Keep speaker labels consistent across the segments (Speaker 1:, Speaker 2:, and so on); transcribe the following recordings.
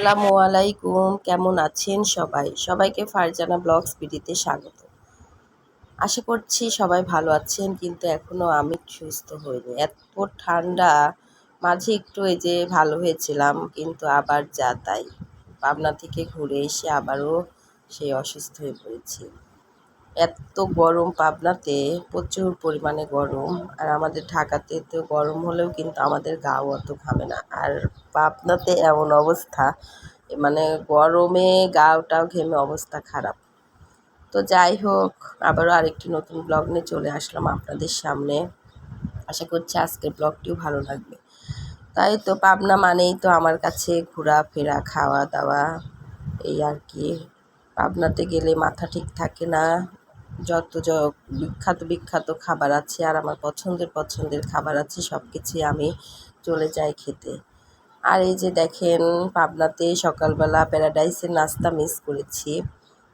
Speaker 1: আসসালামু আলাইকুম, কেমন আছেন সবাই? সবাইকে ফারজানা ব্লগস বিডিতে স্বাগত। আশা করছি সবাই ভালো আছেন, কিন্তু এখনও আমি সুস্থ হইনি। এত ঠান্ডা, মাঝে একটু এই যে ভালো হয়েছিলাম, কিন্তু আবার যা তাই। পাবনা থেকে ঘুরে এসে আবারও সেই অসুস্থ হয়ে পড়েছি। এত গরম পাবনাতে, প্রচুর পরিমাণে গরম। আর আমাদের ঢাকাতে তো গরম হলেও কিন্তু আমাদের গাও অত ঘামে না। আর পাবনাতে এমন অবস্থা মানে গরমে গাওটাও ঘেমে অবস্থা খারাপ। তো যাই হোক, আবারও আরেকটি নতুন ব্লগ নিয়ে চলে আসলাম আপনাদের সামনে। আশা করছি আজকের ব্লগটিও ভালো লাগবে। তাই তো পাবনা মানেই তো আমার কাছে ঘোরাফেরা, খাওয়া দাওয়া, এই আর কি। পাবনাতে গেলে মাথা ঠিক থাকে না যত বিখ্যাত বিখ্যাত খাবার আছে আর আমার পছন্দের পছন্দের খাবার আছে সব কিছুই আমি চলে যাই খেতে। আর এই যে দেখেন, পাবনাতে সকালবেলা প্যারাডাইসের নাস্তা মিস করেছি।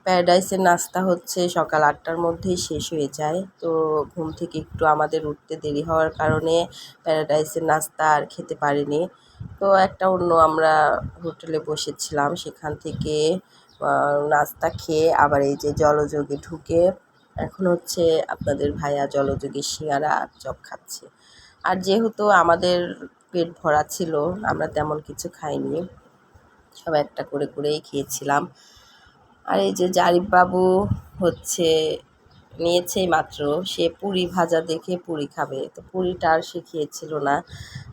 Speaker 1: প্যারাডাইসের নাস্তা হচ্ছে সকাল আটটার মধ্যেই শেষ হয়ে যায়। তো ঘুম থেকে একটু আমাদের উঠতে দেরি হওয়ার কারণে প্যারাডাইসের নাস্তা আর খেতে পারিনি। তো একটা অন্য আমরা হোটেলে বসেছিলাম, সেখান থেকে নাস্তা খেয়ে আবার এই যে জলযোগে ঢুকে এখন হচ্ছে আপনাদের ভাইয়া জলযোগে সিঙ্গারা আর চপ খাচ্ছে। আর যেহেতু আমাদের পেট ভরা ছিল, আমরা তেমন কিছু খাইনি। সব একটা করে করেই খেয়েছিলাম। আর এই যে জারিফবাবু হচ্ছে নিয়েছে মাত্র, সে পুরি ভাজা দেখে পুরি খাবে। তো পুরিটা আর সে খেয়েছিল না।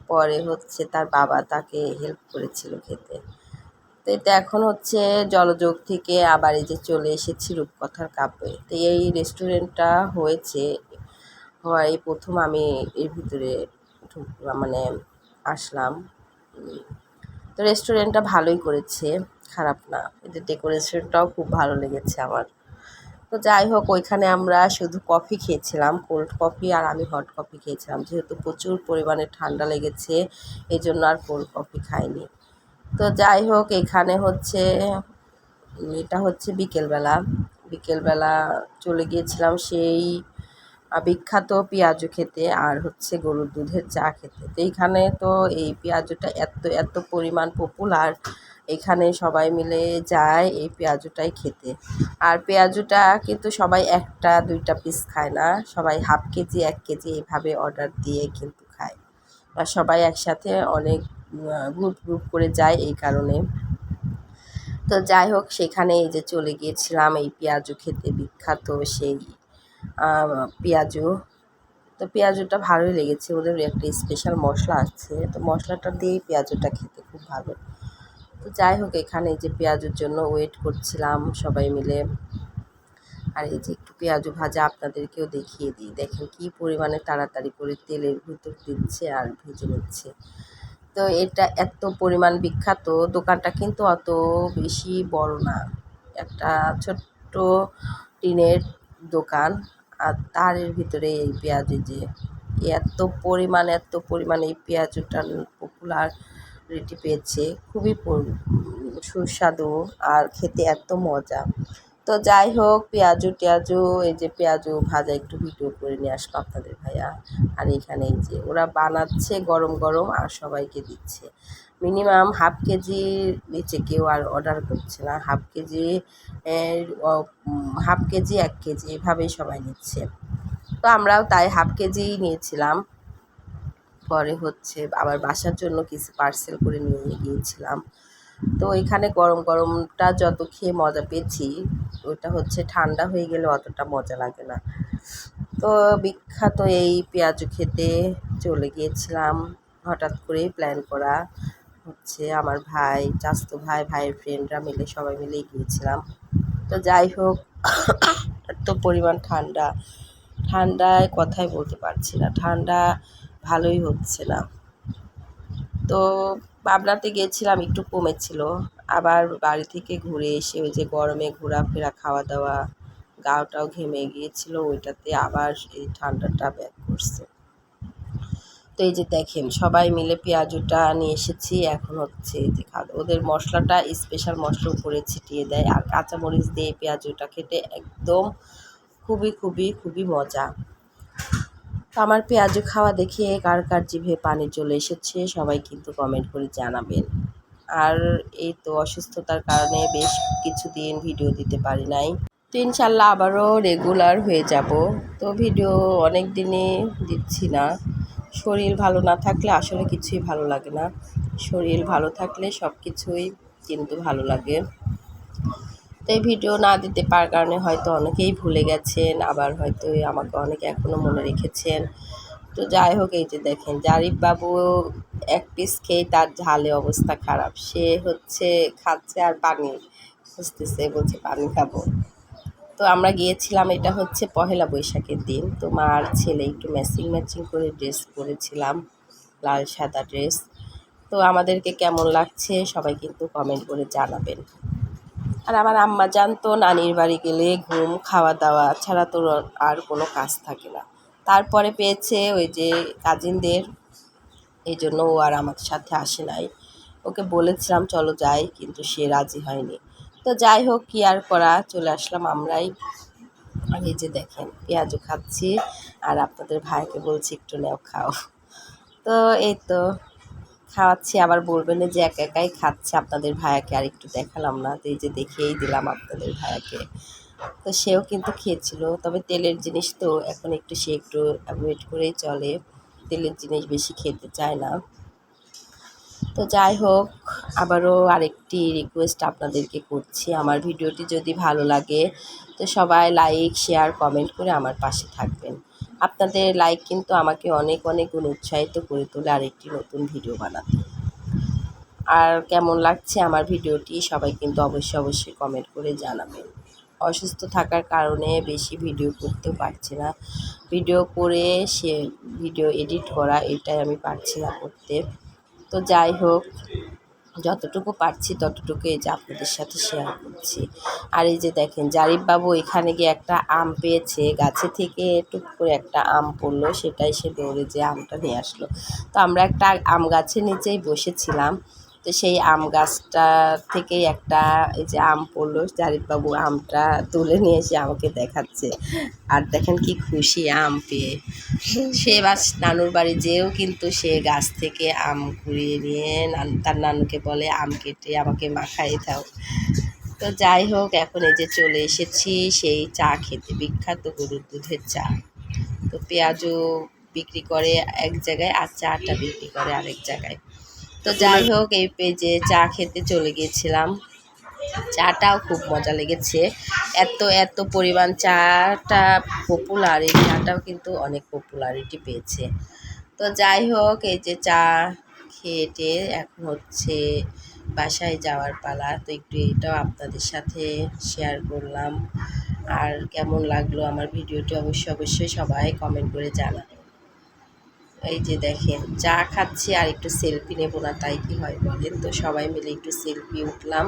Speaker 1: পরে হচ্ছে তার বাবা তাকে হেল্প করেছিল খেতে। তো এটা এখন হচ্ছে জলযোগ থেকে আবার এই যে চলে এসেছি রূপকথার কাপে তো এই রেস্টুরেন্টটা হয়েছে হওয়ায় প্রথম আমি এর ভিতরে মানে আসলাম। তো রেস্টুরেন্টটা ভালোই করেছে, খারাপ না। এদের ডেকোরেশনটাও খুব ভালো লেগেছে আমার। তো যাই হোক, ওইখানে আমরা শুধু কফি খেয়েছিলাম কোল্ড কফি আর আমি হট কফি খেয়েছিলাম। যেহেতু প্রচুর পরিমাণে ঠান্ডা লেগেছে এই জন্য আর কোল্ড কফি খাইনি। তো যাই হোক, এখানে হচ্ছে, এটা হচ্ছে বিকেলবেলা। বিকেলবেলা চলে গিয়েছিলাম সেই বিখ্যাত পেঁয়াজু খেতে আর হচ্ছে গরুর দুধের চা খেতে। তো এইখানে তো এই পেঁয়াজুটা এত এত পরিমাণ পপুলার এখানে সবাই মিলে যায় এই পেঁয়াজুটাই খেতে। আর পেঁয়াজুটা কিন্তু সবাই একটা, দুইটা পিস খায় না, সবাই হাফ কেজি, এক কেজি এইভাবে অর্ডার দিয়ে কিন্তু খায়। আর সবাই একসাথে অনেক গ্রুপ গ্রুপ করে যায় এই কারণে। তো যাই হোক, সেখানে এই যে চলে গিয়েছিলাম এই পেঁয়াজু খেতে, বিখ্যাত সেই পেঁয়াজু। তো পেঁয়াজুটা ভালোই লেগেছে, ওদের একটা স্পেশাল মশলা আছে। তো মশলাটা দিয়েই পেঁয়াজুটা খেতে খুব ভালো। তো যাই হোক, এখানে যে পেঁয়াজুর জন্য ওয়েট করছিলাম সবাই মিলে। আর এই যে একটু পেঁয়াজু ভাজা আপনাদেরকেও দেখিয়ে দিই। দেখেন কি পরিমাণে তাড়াতাড়ি করে তেলের ভিতর দিচ্ছে আর ভেজে নিচ্ছে। তো এটা এত পরিমাণ বিখ্যাত, দোকানটা কিন্তু অত বেশি বড় না। একটা ছোট্ট টিনের দোকান, আর তারের ভিতরে এই পেঁয়াজু যে এত পরিমাণ এত পরিমাণ এই পেঁয়াজুটা পপুলারিটি পেয়েছে। খুবই সুস্বাদু আর খেতে এত মজা। তো যাই হোক, পেঁয়াজু টেয়াজু, এই যে পেঁয়াজু ভাজা একটু ভিডিও করে নিয়ে আসলো আপনাদের ভাইয়া আর এখানে এই যে ওরা বানাচ্ছে গরম গরম আর সবাইকে দিচ্ছে। মিনিমাম হাফ কেজি নিচে কেউ আর অর্ডার করছে না। হাফ কেজি হাফ কেজি, এক কেজি, এভাবেই সবাই নিচ্ছে। তো আমরাও তাই হাফ কেজি নিয়েছিলাম। পরে হচ্ছে আবার বাসার জন্য কিছু পার্সেল করে নিয়ে গিয়েছিলাম। তো এখানে গরম গরমটা যত খেয়ে মজা পেয়েছি, ওটা হচ্ছে ঠান্ডা হয়ে গেলে অতটা মজা লাগে না। তো বিখ্যাত এই পেঁয়াজু খেতে চলে গিয়েছিলাম হঠাৎ করেই প্ল্যান করা হচ্ছে আমার ভাই, চাস্তো ভাই, ভাইয়ের ফ্রেন্ডরা মিলে, সবাই মিলেই গিয়েছিলাম। তো যাই হোক এত পরিমাণ ঠান্ডা। ঠান্ডায় কথাই বলতে পারছি না, ঠান্ডা ভালোই হচ্ছে না। তো পাবনাতে গিয়েছিলাম একটু কমেছিল। আবার বাড়ি থেকে ঘুরে এসে ওই যে গরমে ঘোরাফেরা খাওয়া দাওয়া গাওটাও ঘেমে গিয়েছিল, ওইটাতে আবার এই ঠান্ডাটা ব্যাক করছে। তো এই যে দেখেন, সবাই মিলে পেঁয়াজুটা নিয়ে এসেছি, এখন হচ্ছে যে ওদের মশলাটা স্পেশাল মশলা উপরে ছিটিয়ে দেয়। আর কাঁচামরিচ দিয়ে পেঁয়াজুটা খেতে একদম খুবই খুবই খুবই মজা। তো আমার পেঁয়াজু খাওয়া দেখে কার কার জিভে পানি চলে এসেছে, সবাই কিন্তু কমেন্ট করে জানাবেন। আর এই তো অসুস্থতার কারণে বেশ কিছুদিন ভিডিও দিতে পারি নাই। তো ইনশাল্লাহ আবারও রেগুলার হয়ে যাব। তো ভিডিও অনেক দিনে দিচ্ছি না। শরীর ভালো না থাকলে আসলে কিছুই ভালো লাগে না। শরীর ভালো থাকলে সব কিছুই কিন্তু ভালো লাগে। তো এই ভিডিও না দিতে পারার কারণে হয়তো অনেকেই ভুলে গেছেন, আবার হয়তো আমাকে অনেকে এখনও মনে রেখেছেন। তো যাই হোক, এই যে দেখেন বাবু এক পিস খেয়ে তার ঝালে অবস্থা খারাপ। সে হচ্ছে খাচ্ছে আর পানি খুঁজতেছে, বলছে পানি খাব। তো আমরা গিয়েছিলাম, এটা হচ্ছে পহেলা বৈশাখের দিন। তো মা আর ছেলে একটু ম্যাচিং ম্যাচিং করে ড্রেস পরেছিলাম, লাল সাদা ড্রেস তো আমাদেরকে কেমন লাগছে সবাই কিন্তু কমেন্ট করে জানাবেন। আর আমার আম্মা জানতো নানির বাড়ি গেলে ঘুম খাওয়া দাওয়া ছাড়া তো আর কোনো কাজ থাকে না। তারপরে পেয়েছে ওই যে কাজিনদের, এই জন্য ও আর আমার সাথে আসে নাই। ওকে বলেছিলাম, চলো যাই। কিন্তু সে রাজি হয়নি। তো যাই হোক, কি আর করা, চলে আসলাম আমরাই। আর এই যে দেখেন, পেঁয়াজও খাচ্ছি। আর আপনাদের ভাইকে বলছি, একটু নেও, খাও। তো এই তো খাওয়াচ্ছি, আবার বলবেন যে একা একাই খাচ্ছে। আপনাদের ভাইয়াকে আর একটু দেখালাম না, তো এই যে দেখিয়েই দিলাম আপনাদের ভাইয়াকে। তো সেও কিন্তু খেয়েছিল, তবে তেলের জিনিস তো এখন একটু সে একটু অ্যাভয়েড করেই চলে। তেলের জিনিস বেশি খেতে চায় না। তো যাই হোক, আবারও আরেকটি রিকোয়েস্ট আপনাদেরকে করছি। আমার ভিডিওটি যদি ভালো লাগে, তো সবাই লাইক শেয়ার কমেন্ট করে আমার পাশে থাকবেন। আপনাদের লাইক কিন্তু আমাকে অনেক অনেক উৎসাহিত করে তোলে আরেকটি নতুন ভিডিও বানাতে। আর কেমন লাগছে আমার ভিডিওটি সবাই কিন্তু অবশ্যই অবশ্যই কমেন্ট করে জানাবেন। অসুস্থ থাকার কারণে বেশি ভিডিও করতে পারছি না। ভিডিও করে সে ভিডিও এডিট করা, এটাই আমি পারছি না করতে। তো যাই হোক যতটুকু পারছি ততটুকু এই যে আপনাদের সাথে শেয়ার করছি। আর এই যে দেখেন, জারিফবাবু এখানে গিয়ে একটা আম পেয়েছে, গাছে থেকে টুক করে একটা আম পড়ল সেটাই সে দৌড়ে যে আমটা নিয়ে আসলো। তো আমরা একটা আম গাছের নিচেই বসেছিলাম। তো সেই আম গাছটা থেকেই একটা এই যে আম পড়ল। জারিফবাবু আমটা তুলে নিয়ে এসে আমাকে দেখাচ্ছে। আর দেখেন কি খুশি আম পেয়ে। সে এবার নানুর বাড়ি যেও কিন্তু সে গাছ থেকে আম কুড়িয়ে নিয়ে তার নানুকে বলে, আম কেটে আমাকে মাখাই দাও। তো যাই হোক, এখন এই যে চলে এসেছি সেই চা খেতে। বিখ্যাত গরুর দুধের চা। তো পেঁয়াজও বিক্রি করে এক জায়গায় আর চাটা বিক্রি করে আরেক জায়গায়। তো যাই হোক, এই পেজে চা খেতে চলে গিয়েছিলাম চাটাও খুব মজা লেগেছে। এত এত পরিমাণ চাটা পপুলার এই চাটাও কিন্তু অনেক পপুলারিটি পেয়েছে। তো যাই হোক, এই যে চা খেয়েটে এখন হচ্ছে বাসায় যাওয়ার পালা। তো একটু এটাও আপনাদের সাথে শেয়ার করলাম। আর কেমন লাগল আমার ভিডিওটি অবশ্যই অবশ্যই সবাই কমেন্ট করে জানাবেন। এই যে দেখেন, চা খাচ্ছি আর একটু সেলফি নেব না, তাই কি হয় বলেন তো? সবাই মিলে একটু সেলফি উঠলাম।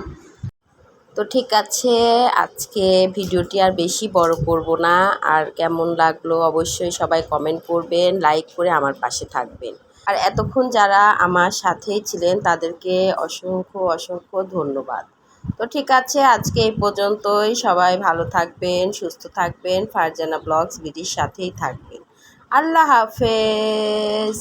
Speaker 1: তো ঠিক আছে, আজকে ভিডিওটি আর বেশি বড় করব না। আর কেমন লাগল অবশ্যই সবাই কমেন্ট করবেন লাইক করে আমার পাশে থাকবেন। আর এতক্ষণ যারা আমার সাথেই ছিলেন, তাদেরকে অসংখ্য অসংখ্য ধন্যবাদ। তো ঠিক আছে, আজকে এই পর্যন্তই। সবাই ভালো থাকবেন, সুস্থ থাকবেন। ফারজানা ব্লগস বিডির সাথেই থাকবেন। আল্লাহ হাফেজ।